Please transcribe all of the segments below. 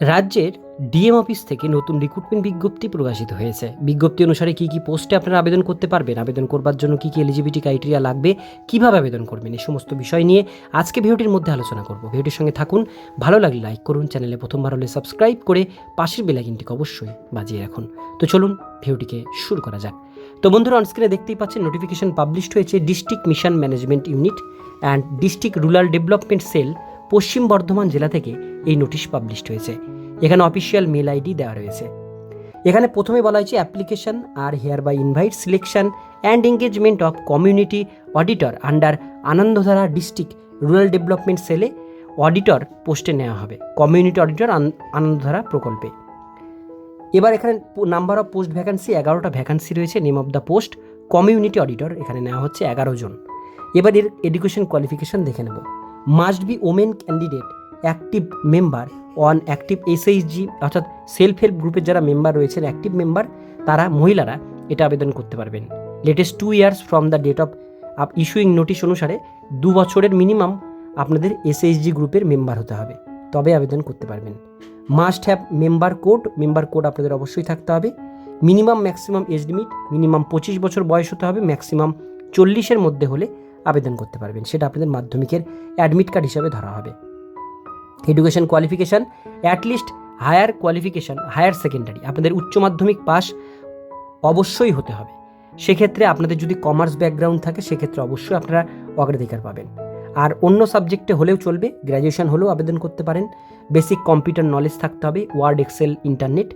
রাজ্যের DM office থেকে নতুন রিক্রুটমেন্ট বিজ্ঞপ্তি প্রকাশিত হয়েছে। বিজ্ঞপ্তি অনুসারে কী কী পোস্টে আপনারা আবেদন করতে পারবেন, আবেদন করবার জন্য কী কী এলিজিবিলিটি ক্রাইটেরিয়া লাগবে, কীভাবে আবেদন করবেন, এই সমস্ত বিষয় নিয়ে আজকে ভিডিওটির মধ্যে আলোচনা করব। ভিডিওটির সঙ্গে থাকুন, ভালো লাগলে লাইক করুন, চ্যানেলে প্রথমবার হলে সাবস্ক্রাইব করে পাশের বেলাইকিনটিকে অবশ্যই বাজিয়ে রাখুন। তো চলুন ভিডিওটিকে শুরু করা যাক। তো বন্ধুরা অনস্ক্রিনে দেখতেই পাচ্ছেন নোটিফিকেশন পাবলিশড হয়েছে district mission management unit and district rural development cell পশ্চিম বর্ধমান জেলা থেকে এই নোটিশ পাবলিশড হয়েছে। এখানে অফিসিয়াল মেল আইডি দেওয়া রয়েছে। এখানে প্রথমে বলা হয়েছে application are hereby invite selection and engagement of community auditor under Anandadhara district rural development সেলে অডিটর পোস্টে নেওয়া হবে, কমিউনিটি অডিটর আনন্দধারা প্রকল্পে। এবার এখানে নাম্বার অফ পোস্ট ভ্যাকান্সি এগারোটা ভ্যাকান্সি রয়েছে name of the post community auditor এখানে নেওয়া হচ্ছে এগারো জন। এবার এর এডুকেশন কোয়ালিফিকেশন দেখে নেব। Must be women candidate, active member, on active SHG অর্থাৎ সেলফ হেল্প গ্রুপের যারা মেম্বার রয়েছেন, অ্যাক্টিভ মেম্বার, তারা মহিলারা এটা আবেদন করতে পারবেন। Latest two years from the date of up issuing notice অনুসারে দু বছরের মিনিমাম আপনাদের এসএইচজি গ্রুপের মেম্বার হতে হবে। তবে আবেদন করতে পারবেন। Must have member code member code আপনাদের অবশ্যই থাকতে হবে। Minimum maximum age limit minimum পঁচিশ বছর বয়স হতে হবে ম্যাক্সিমাম চল্লিশের মধ্যে হলে আবেদন করতে পারবেন। সেটা আপনাদের মাধ্যমিকের অ্যাডমিট কার্ড হিসাবে ধরা হবে। Education qualification at least higher qualification higher secondary আপনাদের উচ্চ মাধ্যমিক পাস অবশ্যই হতে হবে। সেক্ষেত্রে আপনাদের যদি কমার্স ব্যাকগ্রাউন্ড থাকে, সেক্ষেত্রে অবশ্যই আপনারা অগ্রাধিকার পাবেন। আর অন্য সাবজেক্টে হলেও চলবে গ্র্যাজুয়েশন হলেও আবেদন করতে পারেন। বেসিক কম্পিউটার নলেজ থাকতে হবে ওয়ার্ড এক্সেল ইন্টারনেট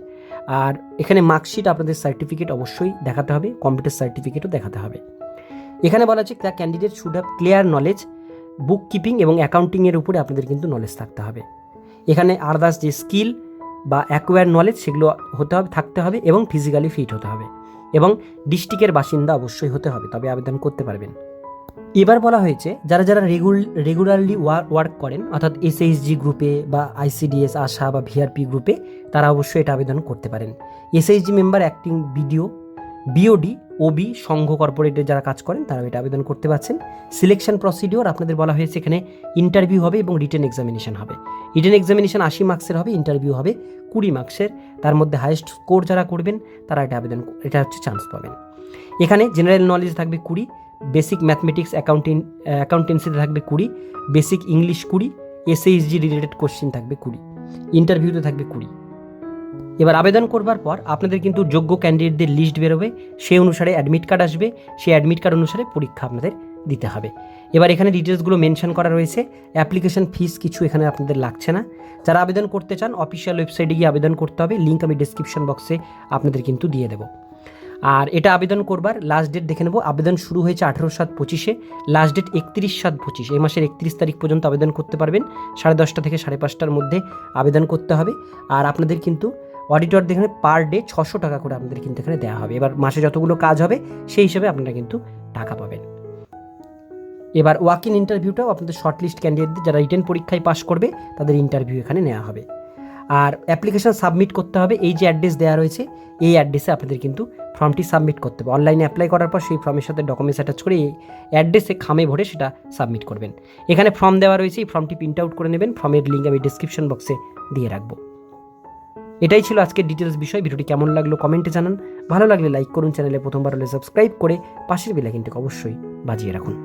আর এখানে মার্কশিট আপনাদের সার্টিফিকেট অবশ্যই দেখাতে হবে কম্পিউটার সার্টিফিকেটও দেখাতে হবে। এখানে বলা আছে the candidate should have clear knowledge book keeping এবং অ্যাকাউন্টিংয়ের উপরে আপনাদের কিন্তু নলেজ থাকতে হবে। এখানে আদার্স যে স্কিল বা অ্যাকোয়ার নলেজ সেগুলো হতে হবে, থাকতে হবে এবং ফিজিক্যালি ফিট হতে হবে এবং ডিস্ট্রিক্টের বাসিন্দা অবশ্যই হতে হবে, তবে আবেদন করতে পারবেন। এবার বলা হয়েছে, যারা যারা রেগুল রেগুলারলি ওয়ার্ক করেন, অর্থাৎ এসএইচজি গ্রুপে বা আইসিডিএস আশা বা ভিআরপি গ্রুপে তারা অবশ্যই এটা আবেদন করতে পারেন। SHG member acting BDO BOD OB সংঘ কর্পোরেটের যারা কাজ করেন তারা এটা আবেদন করতে পারছেন। সিলেকশন প্রসিডিওর আপনাদের বলা হয়েছে এখানে ইন্টারভিউ হবে এবং রিটেন এক্সামিনেশন হবে। রিটেন এক্সামিনেশন আশি মার্কসের হবে ইন্টারভিউ হবে কুড়ি মার্কসের তার মধ্যে হাইয়েস্ট স্কোর যারা করবেন, তারা এটা আবেদন এটা হচ্ছে চান্স পাবেন। এখানে জেনারেল নলেজ থাকবে কুড়ি বেসিক ম্যাথমেটিক্স অ্যাকাউন্টিং অ্যাকাউন্টেন্সিতে থাকবে কুড়ি বেসিক ইংলিশ কুড়ি এসএইচজি রিলেটেড কোশ্চেন থাকবে কুড়ি ইন্টারভিউতে থাকবে কুড়ি। এবার আবেদন করবার পর আপনাদের কিন্তু যোগ্য ক্যান্ডিডেটদের লিস্ট বেরোবে। সেই অনুসারে অ্যাডমিট কার্ড আসবে। সেই অ্যাডমিট কার্ড অনুসারে পরীক্ষা আপনাদের দিতে হবে। এবার এখানে ডিটেলসগুলো মেনশন করা রয়েছে। অ্যাপ্লিকেশন ফিস কিছু এখানে আপনাদের লাগছে না। যারা আবেদন করতে চান অফিসিয়াল ওয়েবসাইটে গিয়ে আবেদন করতে হবে। লিঙ্ক আমি ডিসক্রিপশন বক্সে আপনাদের কিন্তু দিয়ে দেবো। আর এটা আবেদন করবার লাস্ট ডেট দেখে নেব। আবেদন শুরু হয়েছে আঠেরো সাত পঁচিশে। লাস্ট ডেট একত্রিশ সাত পঁচিশ। এই মাসের একত্রিশ তারিখ পর্যন্ত আবেদন করতে পারবেন। সাড়ে দশটা থেকে সাড়ে পাঁচটার মধ্যে আবেদন করতে হবে। আর আপনাদের কিন্তু অডিটর এখানে পার ডে ছশো টাকা করে আপনাদের কিন্তু এখানে দেওয়া হবে। এবার মাসে যতগুলো কাজ হবে, সেই হিসাবে আপনারা কিন্তু টাকা পাবেন। এবার ওয়াক ইন ইন্টারভিউটাও আপনাদের শর্ট লিস্ট ক্যান্ডিডেটদের যারা রিটেন পরীক্ষায় পাস করবে, তাদের ইন্টারভিউ এখানে নেওয়া হবে। আর অ্যাপ্লিকেশন সাবমিট করতে হবে, এই যে অ্যাড্রেস দেওয়া রয়েছে, এই অ্যাড্রেসে আপনাদের কিন্তু ফর্মটি সাবমিট করতে হবে। অনলাইনে অ্যাপ্লাই করার পর সেই ফর্মের সাথে ডকুমেন্টস অ্যাটাচ করে এই অ্যাড্রেসে খামে ভরে সেটা সাবমিট করবেন। এখানে ফর্ম দেওয়া রয়েছে, এই ফর্মটি প্রিন্ট আউট করে নেবেন। ফর্মের লিঙ্ক আমি ডিসক্রিপশন বক্সে দিয়ে রাখব। এটাই ছিল আজকের ডিটেলস বিষয়। ভিডিওটি কেমন লাগল কমেন্টে জানান। ভালো লাগলে লাইক করুন চ্যানেলে প্রথমবার হলে সাবস্ক্রাইব করে পাশের বেলাইকিনটিকে অবশ্যই বাজিয়ে রাখুন।